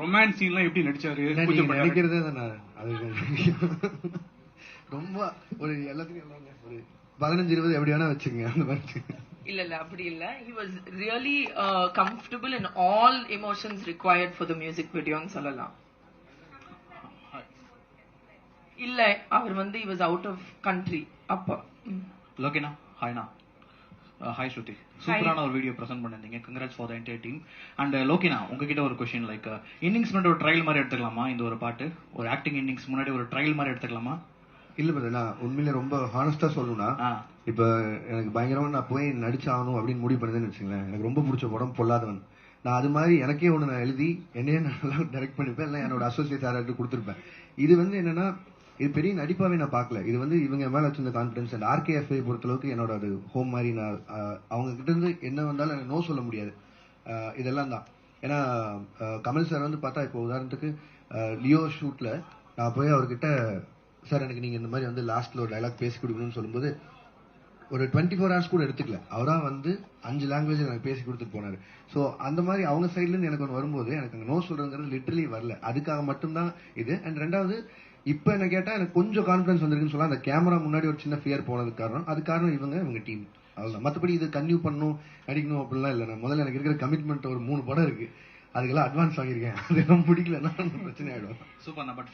Romance சீன்லாம் எப்படி நடிச்சாரு? நினைக்கிறதே தானே? அது ரொம்ப ஒரு எல்லாத்துக்கும் ஒரு பதினஞ்சு இருபது எப்படி வேணா வச்சுங்க அந்த மாதிரி. இல்ல இல்ல அப்படி இல்ல. He was really uh, comfortable in all emotions required for the music videoன்னு சொல்லலாம். இல்ல அவர் வந்து he was out of country அப்ப. லோகேனா ஹாய்னா. ஹாய் ஸ்ருதி சூப்பரான ஒரு வீடியோ ப்ரெசென்ட் பண்ணிருந்தீங்க congrats for the entire team and லோகேனா உங்ககிட்ட ஒரு கொஸ்டின் லைக் இன்னிங்ஸ் முன்னாடி ஒரு ட்ரையல் மாதிரி எடுத்துக்கலாமா? இந்த ஒரு பாட்டு. ஒரு ஆக்டிங் இன்னிங்ஸ் முன்னாடி ஒரு ட்ரையல் மாதிரி எடுத்துக்கலாமா? இல்ல பிரதர் நான் உண்மையில ரொம்ப ஹானஸ்டா சொல்லணும்னா இப்ப எனக்கு பயங்கரமா நான் போய் நடிச்சாகணும் அப்படின்னு முடிவு பண்ணதுன்னு வச்சுங்களேன் எனக்கு ரொம்ப பிடிச்ச படம் பொல்லாதவன். நான் அது மாதிரி எனக்கே ஒண்ணு நான் எழுதி என்னையே நான் நல்லா டைரக்ட் பண்ணிப்பேன் இல்லை என்னோட அசோசியேட் யாராவது கொடுத்துருப்பேன். இது வந்து என்னன்னா இது பெரிய நடிப்பாவே நான் பார்க்கல. இது வந்து இவங்க மேல வச்சிருந்த கான்பிடன்ஸ் அண்ட் ஆர்கேஎஃப்ஐ பொறுத்தளவுக்கு என்னோட அது ஹோம் மாதிரி நான் அவங்க கிட்ட இருந்து என்ன வந்தாலும் எனக்கு நோ சொல்ல முடியாது. இதெல்லாம் தான். ஏன்னா கமல் சார் வந்து பார்த்தா இப்போ உதாரணத்துக்கு லியோ ஷூட்ல நான் போய் அவர்கிட்ட சார் எனக்கு நீங்க இந்த மாதிரி வந்து லாஸ்ட்ல ஒரு டைலாக் பேசி கொடுக்கணும்னு சொல்லும்போது ஒரு டுவெண்ட்டி ஃபோர் ஹவர்ஸ் கூட எடுத்துக்கல. அவரா வந்து அஞ்சு லாங்குவேஜ் எனக்கு பேசி கொடுத்துட்டு போனாரு. ஸோ அந்த மாதிரி அவங்க சைட்ல இருந்து எனக்கு ஒன்று வரும்போது எனக்கு அங்க நோ சொல்றதுங்கிறது லிட்டரலி வரல. அதுக்காக மட்டும்தான் இது. அண்ட் ரெண்டாவது இப்போ என்ன கேட்டா எனக்கு கொஞ்சம் கான்ஃபிடன்ஸ் வந்திருக்குன்னு சொல்ல அந்த கேமரா முன்னாடி ஒரு சின்ன ஃபியர் போனதுக்கு காரணம். அது காரணம் இவங்க இவங்க டீம் அவ்வளவுதான். மற்றபடி இது கன்யூ பண்ணணும் நடிக்கணும் அப்படிலாம் இல்லை. நான் முதல்ல எனக்கு இருக்கிற கமிட்மெண்ட் ஒரு மூணு படம் இருக்கு. அதுக்கெல்லாம் அட்வான்ஸ் வாங்கியிருக்கேன். அதெல்லாம் பிடிக்கலன்னா பிரச்சனை ஆயிடும். Super but